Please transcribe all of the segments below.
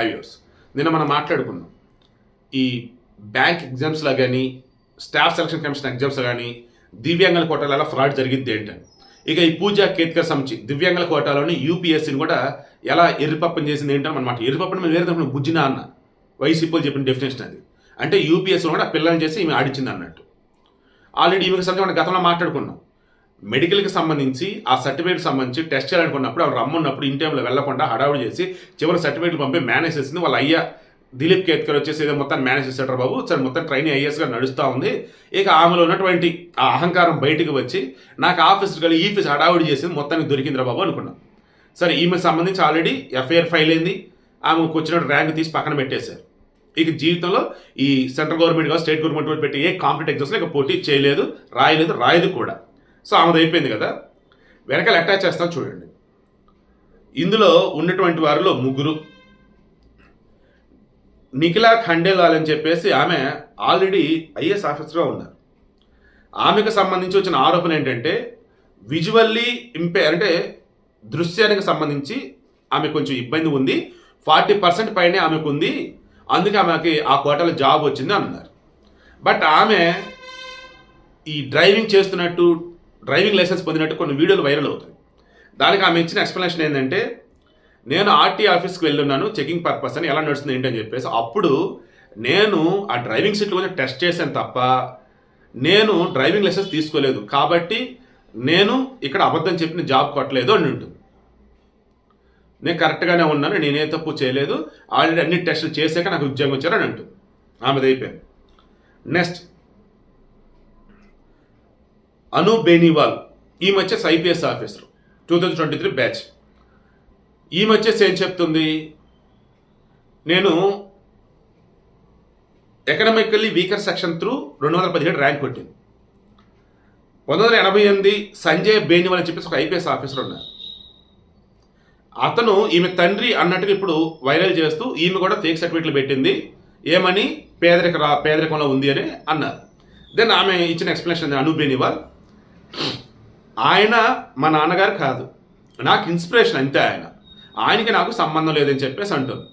హైవ్యూర్స్ నిన్న మనం మాట్లాడుకున్నాం. ఈ బ్యాంక్ ఎగ్జామ్స్లో కానీ స్టాఫ్ సెలక్షన్ కమిషన్ ఎగ్జామ్స్ కానీ దివ్యాంగుల కోటాలో ఎలా ఫ్రాడ్ జరిగింది ఏంటని ఇక ఈ పూజా కేత్కర్ సంచి దివ్యాంగుల కోటాలోని యూపీఎస్సీని కూడా ఎలా ఎర్రిపప్పని చేసింది ఏంటని అనమాట ఎర్రిపప్పని మేము వేరే తరపున బుజ్జినా అన్న? వైసీపీలు చెప్పిన డెఫినేషన్ అది. అంటే యూపీఎస్సీ కూడా పిల్లల్ని చేసి ఈమె ఆడించింది అన్నట్టు. ఆల్రెడీ ఈమె సంబంధించి మనం గతంలో మాట్లాడుకున్నాం. మెడికల్కి సంబంధించి ఆ సర్టిఫికేట్ సంబంధించి టెస్ట్ చేయాలనుకున్నప్పుడు ఆవిడ రమ్మన్నప్పుడు ఇన్ టైంలో వెళ్ళకుండా హడావుడి చేసి చివరి సర్టిఫికేట్లు పంపి మేనేజ్ చేసింది. వాళ్ళ అయ్యా దిలీప్ కేత్కర్ వచ్చేసి ఏదో మొత్తం మేనేజ్ చేశాడు బాబు. సరే మొత్తం ట్రైనింగ్ ఐఏఎస్గా నడుస్తూ ఉంది. ఇక ఆమెలో ఉన్నటువంటి ఆ అహంకారం బయటికి వచ్చి నాకు ఆఫీస్కి వెళ్ళి ఈ ఫీజు హడావుడి చేసింది మొత్తానికి దొరికిందిరా బాబు అనుకున్నాను సరే ఈమెకు సంబంధించి ఆల్రెడీ ఎఫ్ఐఆర్ ఫైల్ అయింది. ఆమెకు వచ్చిన ర్యాంక్ తీసి పక్కన పెట్టేశారు. ఇక జీవితంలో ఈ సెంట్రల్ గవర్నమెంట్ కాదు స్టేట్ గవర్నమెంట్ వాళ్ళు పెట్టి ఏ కాంపిటేట్ ఎగ్జామ్స్లో ఇక పోటీ చేయలేదు రాయలేదు రాయదు కూడా. సో ఆమెది అయిపోయింది కదా. వెనకాల అటాచ్ చేస్తాం చూడండి. ఇందులో ఉన్నటువంటి వారిలో ముగ్గురు. నిఖిలా ఖండేలాల్ అని చెప్పేసి ఆమె ఆల్రెడీ ఐఏఎస్ ఆఫీసర్గా ఉన్నారు. ఆమెకు సంబంధించి వచ్చిన ఆరోపణ ఏంటంటే విజువల్లీ ఇంపే అంటే దృశ్యానికి సంబంధించి ఆమె కొంచెం ఇబ్బంది ఉంది. ఫార్టీ పర్సెంట్ పైనే ఆమెకు ఉంది. అందుకే ఆమెకి ఆ కోటలో జాబ్ వచ్చింది అన్నారు. బట్ ఆమె ఈ డ్రైవింగ్ చేస్తున్నట్టు డ్రైవింగ్ లైసెన్స్ పొందినట్టు కొన్ని వీడియోలు వైరల్ అవుతాయి. దానికి ఆమె ఇచ్చిన ఎక్స్ప్లెనేషన్ ఏంటంటే నేను ఆర్టీ ఆఫీస్కి వెళ్ళున్నాను చెకింగ్ పర్పస్ అని ఎలా నడుస్తుంది ఏంటని చెప్పేసి అప్పుడు నేను ఆ డ్రైవింగ్ సీట్లు కొంచెం టెస్ట్ చేశాను తప్ప నేను డ్రైవింగ్ లైసెన్స్ తీసుకోలేదు. కాబట్టి నేను ఇక్కడ అబద్ధం చెప్పిన జాబ్ కొట్టలేదు అని ఉంటుంది నేను కరెక్ట్గానే ఉన్నాను నేనే తప్పు చేయలేదు ఆల్రెడీ అన్ని టెస్టులు చేశాక నాకు ఉద్యోగం వచ్చారని అంటుంది. ఆమెది అయిపోయింది. నెక్స్ట్ అను బేనీవాల్ ఈ వచ్చేసి IPS officer. Two thousand twenty three batch. ఈ వచ్చేసి ఏం చెప్తుంది? నేను ఎకనామికల్లీ వీకర్ సెక్షన్ త్రూ రెండు వందల పదిహేడు ర్యాంక్ కొట్టింది. పంతొమ్మిది వందల ఎనభై ఎనిమిది సంజయ్ బేనివాల్ అని చెప్పేసి ఒక ఐపీఎస్ ఆఫీసర్ ఉన్నారు. అతను ఈమె తండ్రి అన్నట్టుగా ఇప్పుడు వైరల్ చేస్తూ ఈమె కూడా ఫేక్ సర్టిఫికెట్లు పెట్టింది. ఏమని? పేదరిక రా పేదరికంలో ఉంది అని అన్నారు. దెన్ ఆమె ఇచ్చిన ఎక్స్ప్లెనేషన్ అను బేనివాల్ ఆయన మా నాన్నగారు కాదు. నాకు ఇన్స్పిరేషన్ అంతే ఆయన. ఆయనకి నాకు సంబంధం లేదని చెప్పేసి అంటుంది.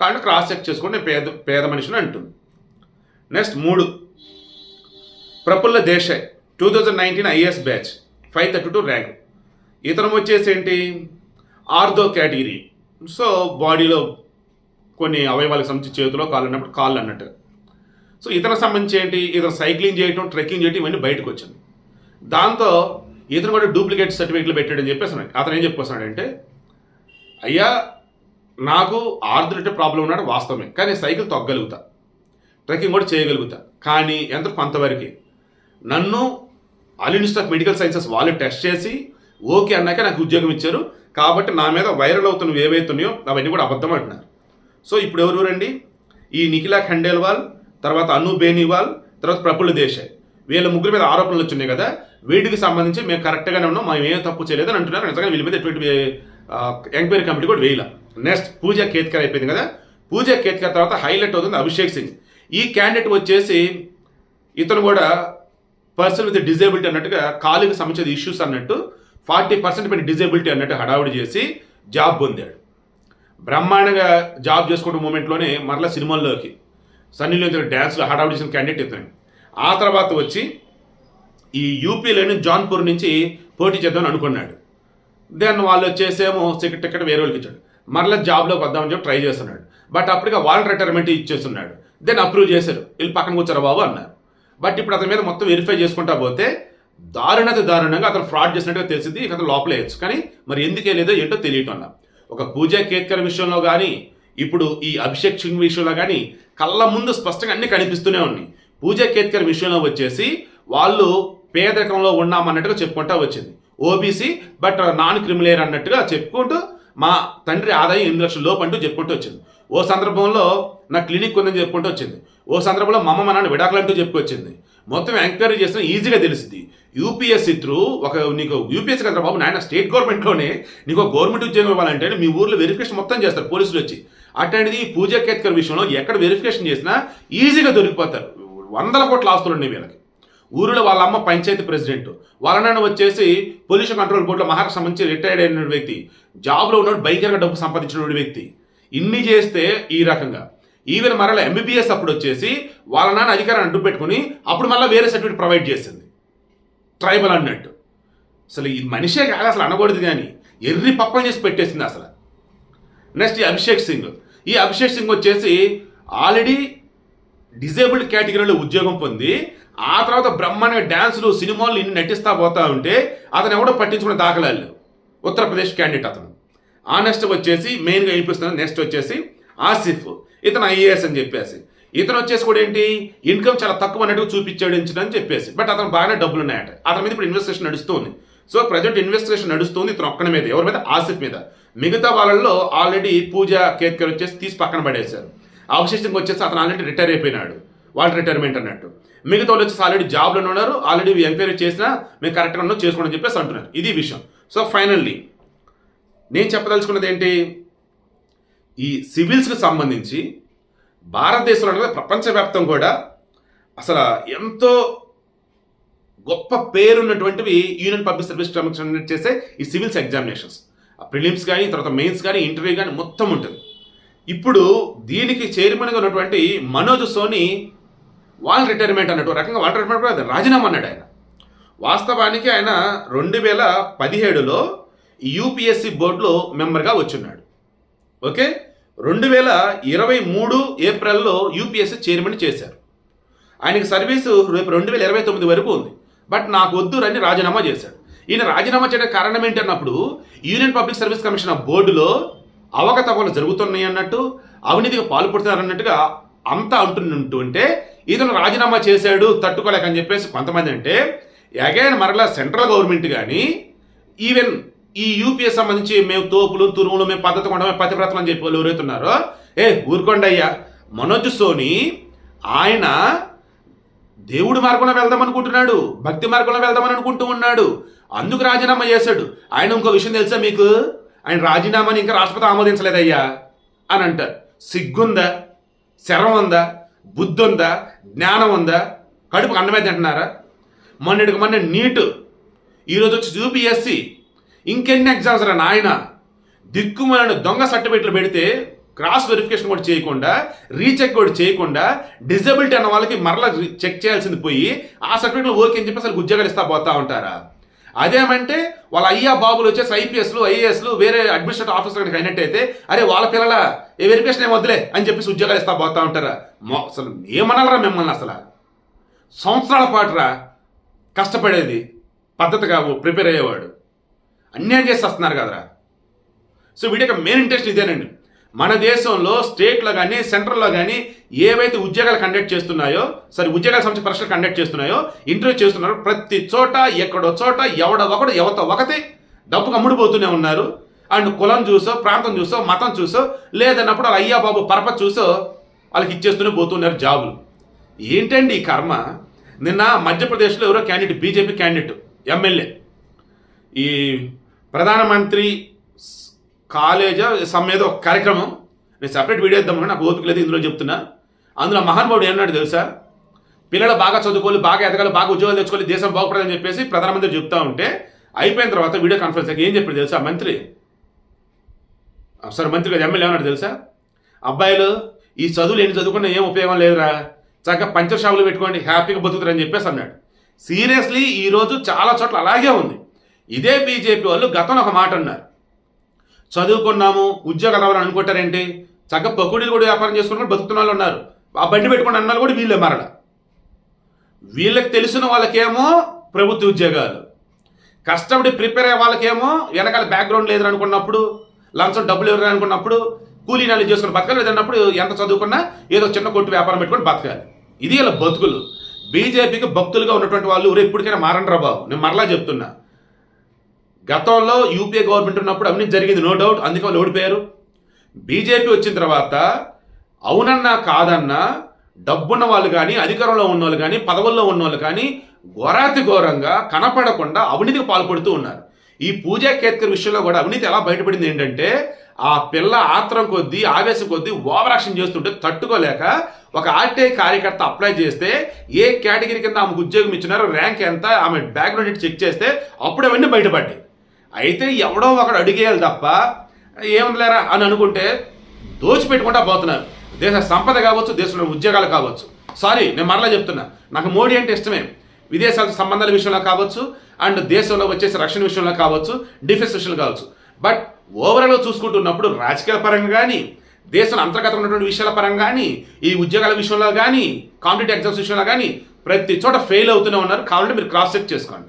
కాబట్టి క్రాస్ చెక్ చేసుకుంటే నేను పేద పేద మనిషిని అంటుంది. నెక్స్ట్ మూడు. Praful Desai two thousand nineteen IAS batch five thirty two rank ఇతను వచ్చేసి ఏంటి? Ortho category. సో బాడీలో కొన్ని అవయవాలకు సంబంధించి చేతిలో కాళ్ళు అన్నప్పుడు కాళ్ళు అన్నట్టు. సో ఇతనికి సంబంధించి ఏంటి? ఇతను సైక్లింగ్ చేయటం ట్రెక్కింగ్ చేయటం ఇవన్నీ బయటకు వచ్చింది. దాంతో ఇతను కూడా డూప్లికేట్ సర్టిఫికేట్లు పెట్టాడని చెప్పేసి అతను ఏం చెప్పేస్తున్నాడంటే అయ్యా నాకు ఆర్థరిటీ ప్రాబ్లం ఉన్నాడు వాస్తవమే కానీ సైకిల్ తొక్కగలుగుతా ట్రెక్కింగ్ కూడా చేయగలుగుతా. కానీ ఎంత కొంతవరకు నన్ను All Institute of Medical Sciences వాళ్ళు టెస్ట్ చేసి ఓకే అన్నాక నాకు ఉద్యోగం ఇచ్చారు. కాబట్టి నా మీద వైరల్ అవుతున్నవి ఏవైతున్నాయో అవన్నీ కూడా అబద్ధం అంటున్నారు. సో ఇప్పుడు ఎవరెవరండి ఈ నిఖిలా ఖండేల్వాల్ తర్వాత అను బేనివాల్ తర్వాత ప్రఫుల్ల దేశాయ్. వీళ్ళ ముగ్గురు మీద ఆరోపణలు వచ్చినాయి కదా. వీటికి సంబంధించి మేము కరెక్ట్గానే ఉన్నాం. మేము ఏం తప్పు చేయలేదని అంటున్నారు. నిజంగా వీళ్ళ మీద ఎటువంటి ఎంక్వైరీ కమిటీ కూడా వేయాల. నెక్స్ట్ పూజ కేత్కర్ అయిపోయింది కదా. పూజ కేత్కర్ తర్వాత హైలైట్ అవుతుంది అభిషేక్ సింగ్. ఈ క్యాండిడేట్ వచ్చేసి ఇతను కూడా పర్సన్ విత్ డిజేబిలిటీ అన్నట్టుగా కాలుకి సంబంధించిన ఇష్యూస్ అన్నట్టు ఫార్టీ పర్సెంట్ పైన డిజేబిలిటీ అన్నట్టు హడావుడి చేసి జాబ్ పొందాడు. బ్రహ్మాండంగా జాబ్ చేసుకున్న మూమెంట్లోనే మరలా సినిమాల్లోకి సన్నీలో ఇతను డ్యాన్స్లో హడావుడి చేసిన క్యాండిడేట్ ఇతను. ఆ తర్వాత వచ్చి ఈ యూపీలోని జాన్పూర్ నుంచి పోటీ చేద్దామని అనుకున్నాడు. దెన్ వాళ్ళు వచ్చేసేమో సెకండ్ టికెట్ వేరే వాళ్ళకి ఇచ్చాడు. మరలా జాబ్లోకి వద్దామని చెప్పి ట్రై చేస్తున్నాడు. బట్ అప్పటికే వాళ్ళ రిటైర్మెంట్ ఇచ్చేస్తున్నాడు. దెన్ అప్రూవ్ చేశారు వీళ్ళు పక్కన కూర్చారు బాబు అన్నారు. బట్ ఇప్పుడు అతని మీద మొత్తం వెరిఫై చేసుకుంటా పోతే దారుణత దారుణంగా అతను ఫ్రాడ్ చేసినట్టుగా తెలిసింది. ఇక అతను లోపలేయచ్చు కానీ మరి ఎందుకే లేదో ఏంటో తెలియటం అన్న. ఒక పూజా కేత్కర్ విషయంలో కానీ ఇప్పుడు ఈ అభిషేక్ సింగ్ విషయంలో కానీ కళ్ళ ముందు స్పష్టంగా అన్ని కనిపిస్తూనే ఉన్నాయి. పూజా కేత్కర్ విషయంలో వచ్చేసి వాళ్ళు పేదరికంలో ఉన్నామన్నట్టుగా చెప్పుకుంటా వచ్చింది. ఓబీసీ బట్ నాన్ క్రిమిలేర్ అన్నట్టుగా చెప్పుకుంటూ మా తండ్రి ఆదాయం ఎనిమిది లక్షల లోపు అంటూ చెప్పుకుంటూ వచ్చింది. ఓ సందర్భంలో నా క్లినిక్ ఉందని చెప్పుకుంటూ వచ్చింది. ఓ సందర్భంలో మా అమ్మ మా నాన్న విడాకులు అంటూ చెప్పుకొచ్చింది మొత్తం ఎంక్వైరీ చేసిన ఈజీగా తెలిసింది. యూపీఎస్సీ త్రూ ఒక నీకు యూపీఎస్సీ కదా బాబు నాయన స్టేట్ గవర్నమెంట్లోనే నీకు గవర్నమెంట్ ఉద్యోగం ఇవ్వాలంటే మీ ఊర్లో వెరిఫికేషన్ మొత్తం చేస్తారు పోలీసులు వచ్చి. అట్లాంటిది ఈ పూజా కేత్కర్ విషయంలో ఎక్కడ వెరిఫికేషన్ చేసినా ఈజీగా దొరికిపోతారు. వందల కోట్ల ఆస్తులు ఉన్నాయి వీళ్ళకి. ఊరిలో వాళ్ళ అమ్మ పంచాయతీ ప్రెసిడెంట్. వాళ్ళ నాన్న వచ్చేసి పొల్యూషన్ కంట్రోల్ బోర్డులో మహారాష్ట్ర సంబంధించి రిటైర్డ్ అయిన వ్యక్తి. జాబ్లో ఉన్నాడు భయంకరంగా డబ్బు సంపాదించిన వ్యక్తి. ఇన్ని చేస్తే ఈ రకంగా. ఈవెన్ మరలా ఎంబీబీఎస్ అప్పుడు వచ్చేసి వాళ్ళ నాన్న అధికారాన్ని అడ్డు పెట్టుకుని అప్పుడు మళ్ళీ వేరే సర్టిఫికేట్ ప్రొవైడ్ చేసింది. ట్రైబల్ అన్నట్టు. అసలు ఈ మనిషే కాదు అసలు అనకూడదు కానీ ఎర్రి పప్పం చేసి పెట్టేసింది అసలు. నెక్స్ట్ ఈ అభిషేక్ సింగ్. ఈ అభిషేక్ సింగ్ వచ్చేసి ఆల్రెడీ డిజేబుల్డ్ కేటగిరీలో ఉద్యోగం పొంది ఆ తర్వాత బ్రహ్మాండంగా డ్యాన్సులు సినిమాలు ఇన్ని నటిస్తా పోతా ఉంటే అతను ఎవడో పట్టించుకునే దాఖలాలు ఉత్తరప్రదేశ్ క్యాండిడేట్ అతను. ఆ నెక్స్ట్ వచ్చేసి మెయిన్గా వినిపిస్తున్నది నెక్స్ట్ వచ్చేసి ఆసిఫ్. ఇతను ఐఏఎస్ అని చెప్పేసి. ఇతను వచ్చేసి కూడా ఏంటి ఇన్కమ్ చాలా తక్కువ అన్నట్టుగా చూపించాడు అని చెప్పేసి. బట్ అతను బాగానే డబ్బులు ఉన్నాయట. అతని మీద ఇప్పుడు ఇన్వెస్టిగేషన్ నడుస్తుంది. సో ప్రజెంట్ ఇన్వెస్టిగేషన్ నడుస్తుంది ఇతను ఒక్కడి మీద. ఎవరి మీద? ఆసిఫ్ మీద. మిగతా వాళ్ళల్లో ఆల్రెడీ పూజ కేత్కర్ వచ్చేసి తీసి పక్కన పడేశారు. అవశేషంగా వచ్చేసి అతను ఆల్రెడీ రిటైర్ అయిపోయినాడు. వాళ్ళ రిటైర్మెంట్ అన్నట్టు. మిగతా వాళ్ళు వచ్చేసి ఆల్రెడీ జాబ్లో ఉన్నారు. ఆల్రెడీ ఎంక్వైరీ చేసినా మేము కరెక్ట్గా ఉన్నాం చేసుకోండి అని చెప్పేసి అంటున్నారు. ఇది విషయం. సో ఫైనల్లీ నేను చెప్పదలుచుకున్నది ఏంటి? ఈ సివిల్స్కి సంబంధించి భారతదేశంలో కదా ప్రపంచవ్యాప్తం కూడా అసలు ఎంతో గొప్ప పేరున్నటువంటివి యూనియన్ పబ్లిక్ సర్వీస్ కమిషన్ చేసే ఈ సివిల్స్ ఎగ్జామినేషన్స్ ప్రిలిమ్స్ కానీ తర్వాత మెయిన్స్ కానీ ఇంటర్వ్యూ కానీ మొత్తం ఉంటుంది. ఇప్పుడు దీనికి చైర్మన్గా ఉన్నటువంటి మనోజ్ సోని వాళ్ళ రిటైర్మెంట్ అన్నట్టు రకంగా వాళ్ళ రిటైర్మెంట్ కూడా రాజీనామా అన్నాడు ఆయన. వాస్తవానికి ఆయన రెండు వేల పదిహేడులో యూపీఎస్సి బోర్డులో మెంబర్గా వచ్చున్నాడు. ఓకే? రెండు వేల ఇరవై మూడు ఏప్రిల్లో యూపీఎస్సీ చైర్మన్ చేశారు. ఆయనకి సర్వీసు రేపు రెండు వేల ఇరవై తొమ్మిది వరకు ఉంది. బట్ నాకు వద్దు అని రాజీనామా చేశాడు. ఈయన రాజీనామా చేయడానికి కారణం ఏంటి అన్నప్పుడు Union Public Service Commission of బోర్డులో అవకతవకలు జరుగుతున్నాయి అన్నట్టు అవినీతికి పాల్పడుతున్నారన్నట్టుగా అంతా అంటుంటుంటే ఇతను రాజీనామా చేశాడు తట్టుకోలేక అని చెప్పేసి కొంతమంది అంటే అగైన్ మరలా సెంట్రల్ గవర్నమెంట్ కానీ ఈవెన్ ఈ యూపీఎస్ సంబంధించి మేము తోపులు తురుములు మేము పద్ధతి కొండమే పతివ్రతం అని చెప్పి వాళ్ళు ఎవరైతున్నారో ఏ ఊరుకోండి అయ్యా మనోజ్ సోని ఆయన దేవుడి మార్గంలో వెళ్దాం అనుకుంటున్నాడు భక్తి మార్గంలో వెళ్దామని అనుకుంటూ ఉన్నాడు అందుకు రాజీనామా చేశాడు. ఆయన ఇంకో విషయం తెలుసా మీకు? ఆయన రాజీనామాని ఇంకా రాష్ట్రపతి ఆమోదించలేదయ్యా అని అంటారు. సిగ్గుందా? శరం ఉందా బుద్ధి ఉందా జ్ఞానం ఉందా కడుపు అన్నమే తింటున్నారా? మొన్నటికి మొన్న నీటు. ఈరోజు వచ్చి యూపీఎస్సి ఇంకెన్ని ఎగ్జామ్స్ రా నాయన? దిక్కుమాలిన దొంగ సర్టిఫికెట్లు పెడితే క్రాస్ వెరిఫికేషన్ కూడా చేయకుండా రీచెక్ కూడా చేయకుండా డిజబిలిటీ అన్న వాళ్ళకి మరలా చెక్ చేయాల్సింది పోయి ఆ సర్టిఫికెట్లు ఓకే అని చెప్పి అసలు ఉద్యోగాలు ఇస్తా పోతా ఉంటారా? అదేమంటే వాళ్ళ అయ్యా బాబులు వచ్చేసి ఐపీఎస్లు ఐఏఎస్లు వేరే అడ్మినిస్ట్రేటివ్ ఆఫీసర్ అయినట్టయితే అరే వాళ్ళ పిల్లల ఏ వెరిఫికేషన్ ఏం వద్దులే అని చెప్పేసి ఉద్యోగాలు ఇస్తా పోతా ఉంటారా? అసలు ఏమనాలరా మిమ్మల్ని అసలు? సంవత్సరాల పాటురా కష్టపడేది పద్ధతిగా ప్రిపేర్ అయ్యేవాడు. అన్యాయం చేసి వస్తున్నారు కదరా. సో వీటి మెయిన్ ఇంట్రెస్ట్ ఇదేనండి. మన దేశంలో స్టేట్లో కానీ సెంట్రల్లో కానీ ఏవైతే ఉద్యోగాలు కండక్ట్ చేస్తున్నాయో సరే ఉద్యోగాల సంబంధించి పరీక్షలు కండక్ట్ చేస్తున్నాయో ఇంటర్వ్యూ చేస్తున్నారో ప్రతి చోట ఎక్కడో చోట ఎవడ ఒకడు ఎవత ఒకటి డబ్బుకు అమ్ముడుపోతూనే ఉన్నారు. అండ్ కులం చూసో ప్రాంతం చూసో మతం చూసో లేదన్నప్పుడు వాళ్ళ అయ్యా బాబు పరప చూసో వాళ్ళకి ఇచ్చేస్తూనే పోతున్నారు జాబులు. ఏంటండి ఈ కర్మ? నిన్న మధ్యప్రదేశ్లో ఎవరో క్యాండిడేట్ బీజేపీ క్యాండిడేట్ ఎమ్మెల్యే. ఈ ప్రధానమంత్రి కాలేజా సమ్ ఏదో ఒక కార్యక్రమం. నేను సపరేట్ వీడియో ఇద్దాం నాకు ఓపిక లేదు ఇందులో చెప్తున్నా. అందులో మహానుభావుడు ఏమన్నాడు తెలుసా? పిల్లలు బాగా చదువుకోవాలి బాగా ఎదగాలి బాగా ఉద్యోగాలు తెచ్చుకోవాలి దేశం బాగుపడాలని చెప్పేసి ప్రధానమంత్రి చెప్తా ఉంటే అయిపోయిన తర్వాత వీడియో కాన్ఫరెన్స్ ఏం చెప్పాడు తెలుసా? మంత్రి. సార్ మంత్రి గారు ఎమ్మెల్యే ఏమన్నాడు తెలుసా? అబ్బాయిలు ఈ చదువులు ఎన్ని చదువుకున్నా ఏం ఉపయోగం లేదురా. చక్కగా పంచర్ షాపులు పెట్టుకోండి హ్యాపీగా బతుకుతారని చెప్పేసి అన్నాడు. సీరియస్లీ ఈరోజు చాలా చోట్ల అలాగే ఉంది. ఇదే బీజేపీ వాళ్ళు గతంలో ఒక మాట అన్నారు. చదువుకున్నాము ఉద్యోగాలు రావాలని అనుకుంటారేంటి? చక్కగా పకోడీలు కూడా వ్యాపారం చేసుకున్న బతుకుతున్న వాళ్ళు ఉన్నారు. ఆ బండి పెట్టుకుని అన్నారు కూడా వీళ్ళే మరల. వీళ్ళకి తెలిసిన వాళ్ళకేమో ప్రభుత్వ ఉద్యోగాలు. కష్టపడి ప్రిపేర్ అయ్యే వాళ్ళకేమో వెనకాల బ్యాక్గ్రౌండ్ లేదు అనుకున్నప్పుడు లంచం డబ్బులు ఎవరు అనుకున్నప్పుడు కూలీ నాలు చేసుకుని బతకాలి లేదన్నప్పుడు ఎంత చదువుకున్నా ఏదో చిన్న కొట్టు వ్యాపారం పెట్టుకుని బతకాలి. ఇది ఇలా బతుకులు. బీజేపీకి భక్తులుగా ఉన్నటువంటి వాళ్ళు ఊరు ఎప్పటికైనా మారండ్రా బాబు. నేను మరలా చెప్తున్నా. గతంలో యూపీఏ గవర్నమెంట్ ఉన్నప్పుడు అవినీతి జరిగింది నో డౌట్ అందుకే వాళ్ళు ఓడిపోయారు. బీజేపీ వచ్చిన తర్వాత అవునన్నా కాదన్నా డబ్బున్న వాళ్ళు కానీ అధికారంలో ఉన్న వాళ్ళు కానీ పదవుల్లో ఉన్న వాళ్ళు కానీ ఘోరాతి ఘోరంగా కనపడకుండా అవినీతికి పాల్పడుతూ ఉన్నారు. ఈ పూజా కేత్కర్ విషయంలో కూడా అవినీతి ఎలా బయటపడింది ఏంటంటే ఆ పిల్ల ఆత్రం కొద్దీ ఆవేశం కొద్దీ ఓవరాక్షన్ చేస్తుంటే తట్టుకోలేక ఒక ఆర్టీఐ కార్యకర్త అప్లై చేస్తే ఏ కేటగిరీ కింద ఆమెకు ఉద్యోగం ఇచ్చినారో ర్యాంక్ ఎంత ఆమె బ్యాక్గ్రౌండ్ చెక్ చేస్తే అప్పుడు అవన్నీ బయటపడ్డాయి. అయితే ఎవడో ఒకడు అడిగేయాలి తప్ప ఏముందిలేరా అని అనుకుంటే దోచిపెట్టుకుంటా పోతున్నారు. దేశ సంపద కావచ్చు దేశంలో ఉద్యోగాలు కావచ్చు. సారీ నేను మరలా చెప్తున్నా. నాకు మోడీ అంటే ఇష్టమే. విదేశాల సంబంధాల విషయంలో కావచ్చు అండ్ దేశంలో వచ్చేసి రక్షణ విషయంలో కావచ్చు డిఫెన్స్ విషయంలో కావచ్చు. బట్ ఓవరాల్గా చూసుకుంటున్నప్పుడు రాజకీయ పరంగా కానీ దేశం అంతర్గత ఉన్నటువంటి విషయాల పరంగా కానీ ఈ ఉద్యోగాల విషయంలో కానీ కాంపిటేటివ్ ఎగ్జామ్స్ విషయంలో కానీ ప్రతి చోట ఫెయిల్ అవుతూనే ఉన్నారు. కావాలంటే మీరు క్రాస్ చెక్ చేసుకోండి.